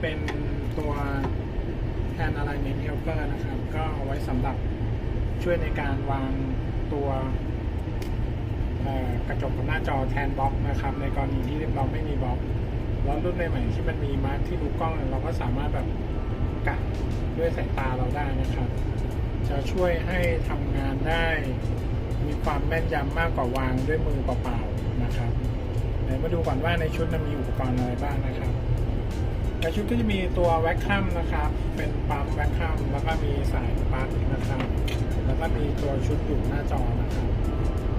เป็นตัวแทน alignment helper นะครับ ก็เอาไว้สำหรับช่วยในการวางตัวกระจกกับหน้าจอแทนบล็อกนะครับ ในกรณีที่เราไม่มีบล็อกแล้วรุ่นใหม่ๆที่มันมีมาร์กที่ดูกล้องเราก็สามารถแบบกะด้วยสายตาเราได้นะครับ จะช่วยให้ทำงานได้ มีความแม่นยำมากกว่าวางด้วยมือเปล่าๆนะครับเดี๋ยวมาดูก่อนว่าในชุดนั้นมีอุปกรณ์อะไรบ้างนะครับ ในชุดก็จะมีตัวแว็กคัมนะครับ เป็นปั๊มแว็กคัมแล้วก็มีสายปลั๊กนะครับ แล้วก็มีตัวชุดอยู่หน้าจอนะครับ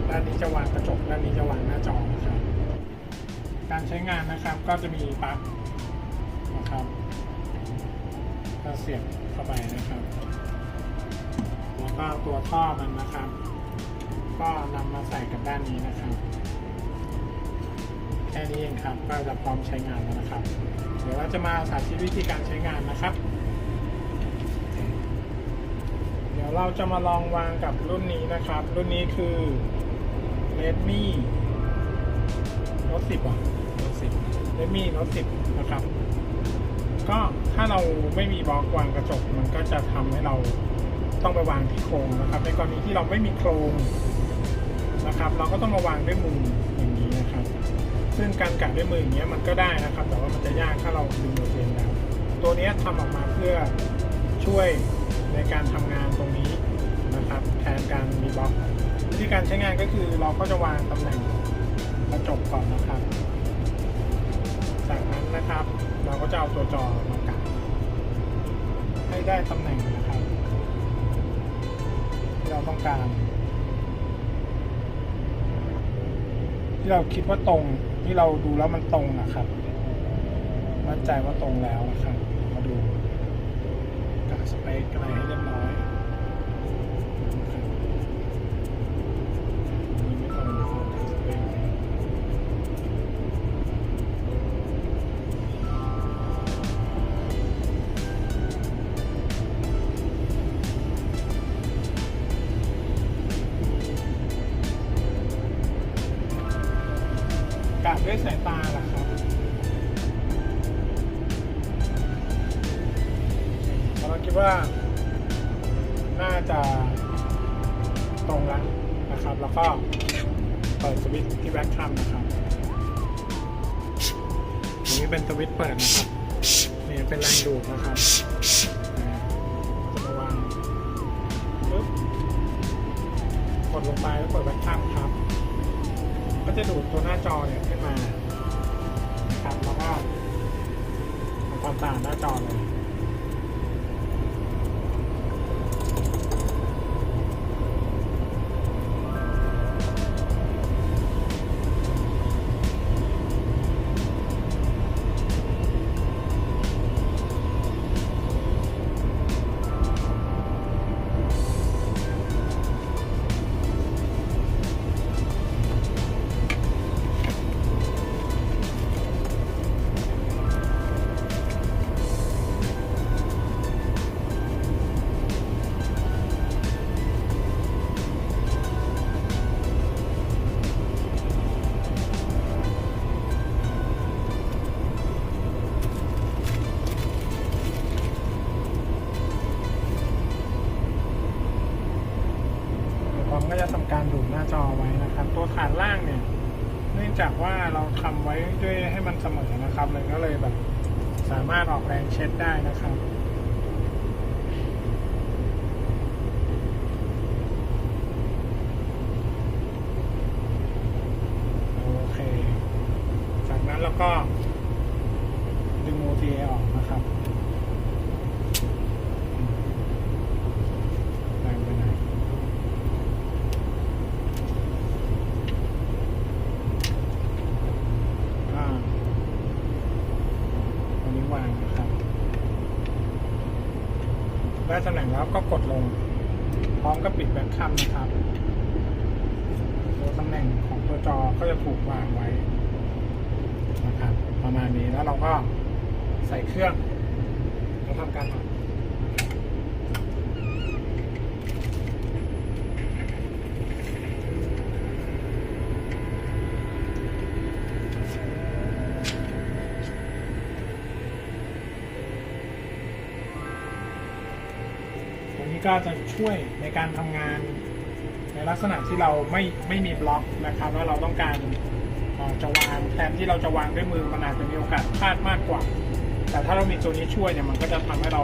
ด้านนี้จะวางกระจก ด้านนี้จะวางหน้าจอนะครับ การใช้งานนะครับก็จะมีปลั๊กนะครับก็เสียบเข้าไปนะครับ แล้วก็ตัวท่อมันนะครับ ก็นำมาใส่กับด้านนี้นะครับ แค่นี้เองครับก็จะพร้อมใช้งานแล้วนะครับ เดี๋ยวเราจะมาสาธิตวิธีการใช้งานนะครับ เดี๋ยวเราจะมาลองวางกับรุ่นนี้นะครับ รุ่นนี้คือ Redmi Note 10อะ Note 10 Redmi Note 10 นะครับ ก็ถ้าเราไม่มีบล็อกวางกระจกมันก็จะทำให้เราต้องไปวางที่โครงนะครับ ในกรณีที่เราไม่มีโครงนะครับ เราก็ต้องมาวางด้วยมือ ซึ่งการกัดด้วยมืออย่างเงี้ยมันก็ได้นะครับ แต่ว่ามันจะยากถ้าเราดึงมือเองแล้วตัวนี้ยทำออกมาเพื่อช่วยในการทำงานตรงนี้นะครับแทนการมีบล็อกวิธีการใช้งานก็คือเราก็จะวางตำแหน่งกระจกก่อนนะครับ จากนั้นนะครับ เราก็จะเอาตัวจอมากัดให้ได้ตำแหน่งนะครับที่เราต้องการ ที่เราคิดว่าตรง ที่เราดูแล้วมันตรงนะครับ มั่นใจว่าตรงแล้วนะครับ มาดูกาสเปคอะไรให้เรียบร้อย คิดว่า น่าจะตรงแล้วนะครับ แล้วก็เปิดสวิตช์ที่แบ็คคัมนะครับนนี้เป็นสวิตช์เปิดนะครับนี่เป็นแรงดูดนะครับจะวางปึ๊บกดลงไปแล้วเปิดแบ็คคัมครับ ก็จะดูดตัวหน้าจอเนี่ยขึ้นมานะครับแล้วก็ทำความสะอาดหน้าจอเลย ก็จะทำการดูดหน้าจอไว้นะครับ ตัวฐานล่างเนี่ย เนื่องจากว่าเราทำไว้ด้วยให้มันเสมอนะครับเลยก็เลยแบบสามารถออกแรงเช็ดได้นะครับโอเค จากนั้นเราก็ดึง OTA ออกนะครับอืมแรงไปไหน อ่าตรงนี้ วางนะครับได้ตำแหน่งแล้วก็กดลง พร้อมกับปิดแบ็คคัมนะครับตัวตำแหน่งของตัวจอก็จะถูกวางไว้นะครับประมาณนี้แล้วเราก็ใส่เครื่องแล้วทำการอัด ก็จะช่วยในการทำงานในลักษณะที่เราไม่ไม่มีบล็อกนะครับแล้วเราต้องการจะวางแทนที่เราจะวางด้วยมือมันอาจจะมีโอกาสพลาดมากกว่า แต่ถ้าเรามีตัวนี้ช่วยเนี่ยมันก็จะทำให้เรา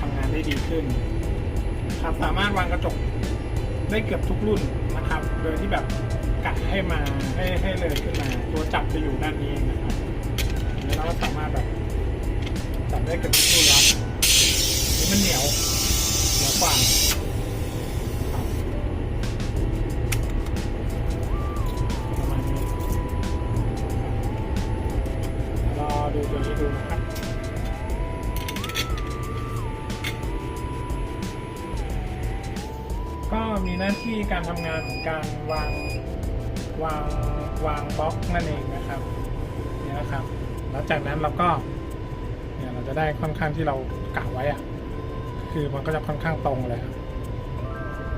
ทำงานได้ดีขึ้นครับสามารถวางกระจกได้เกือบทุกรุ่นนะครับ โดยที่แบบกัดให้มาให้ให้เลยขึ้นมา ตัวจับจะอยู่ด้านนี้นะครับแล้วเราก็สามารถแบบจับได้เกือบทุกรุ่นแล้วนี่มันเหนียว เหนียวกว่าครับประมาณนี้รอดูตัวนี้ดูนะครับก็มีหน้าที่การทำงานของการวางวางวางบล็อกนั่นเองนะครับเนี่ยนะครับแล้วจากนั้นเราก็เนี่ยเราจะได้ค่อนข้างที่เรากะไว้อะ คือมันก็จะค่อนข้างตรงเลยครับ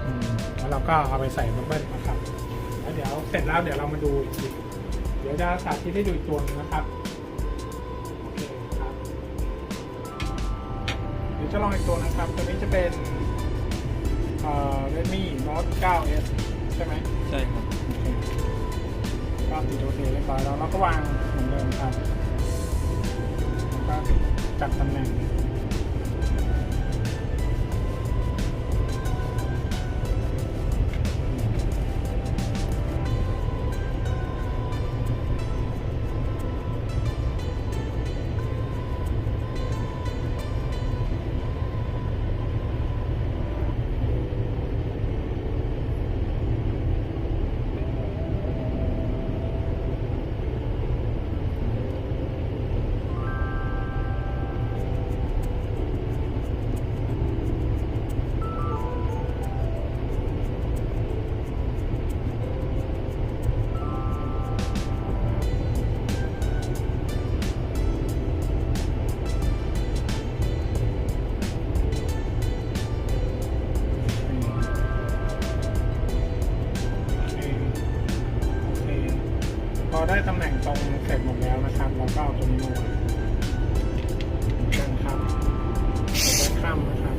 อืมแล้วเราก็เอาไปใส่บับเบิ้ลนะครับ แล้วเดี๋ยวเสร็จแล้วเดี๋ยวเรามาดูอีกทีเดี๋ยวจะสาธิตให้ดูอีกตัวหนึงนะครับโอเคครับเดี๋ยวจะลองอีกตัวนะครับ ตัวนี้จะเป็นเอ่อ Redmi Note 9s ใช่ไหมใช่ครับก็ติดโอเคเรียบร้อยแล้วเราก็วางเหมือนเดิมครับแล้วก็จัดตำแหน่ง งตรงเสร็จหมดแล้วนะครับเราก็เอาตัวนี้มาวางเดินข้ามเดินข้ามนะครับ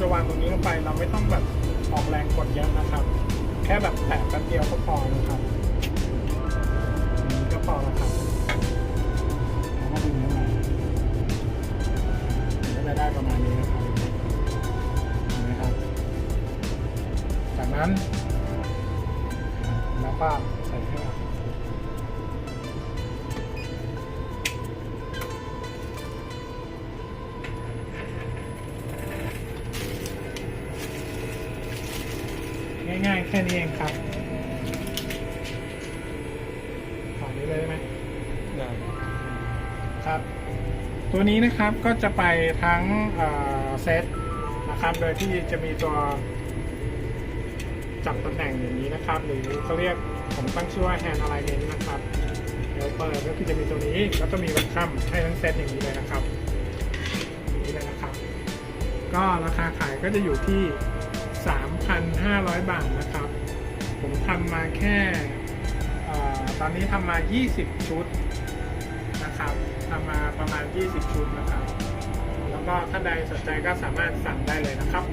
จะวางตรงนี้ลงไป เราไม่ต้องแบบออกแรงกดเยอะนะครับ แค่แบบแตะแป๊บเดียวก็พอนะครับ ง่ายๆ แค่นี้เองครับถอดนี้เลยได้ไหมได้ครับ ตัวนี้นะครับก็จะไปทั้งเอ่อเซตนะครับ โดยที่จะมีตัวจับตำแหน่งอย่างนี้นะครับ หรือเขาเรียกผมตั้งชื่อว่า hand alignment นะครับเดี๋ยวเปิดก็คือจะมีตัวนี้แล้วก็มีวัดค่ำให้ทั้งเซตอย่างนี้เลยนะครับอย่างนี้เลยนะครับ ก็ราคาขายก็จะอยู่ที่ 1,500 บาทนะครับ ผมทำมาแค่ตอนนี้ทำมา 20 ชุดนะครับทำมาประมาณ 20 ชุดนะครับ แล้วก็ท่านใดสนใจก็สามารถสั่งได้เลยนะครับ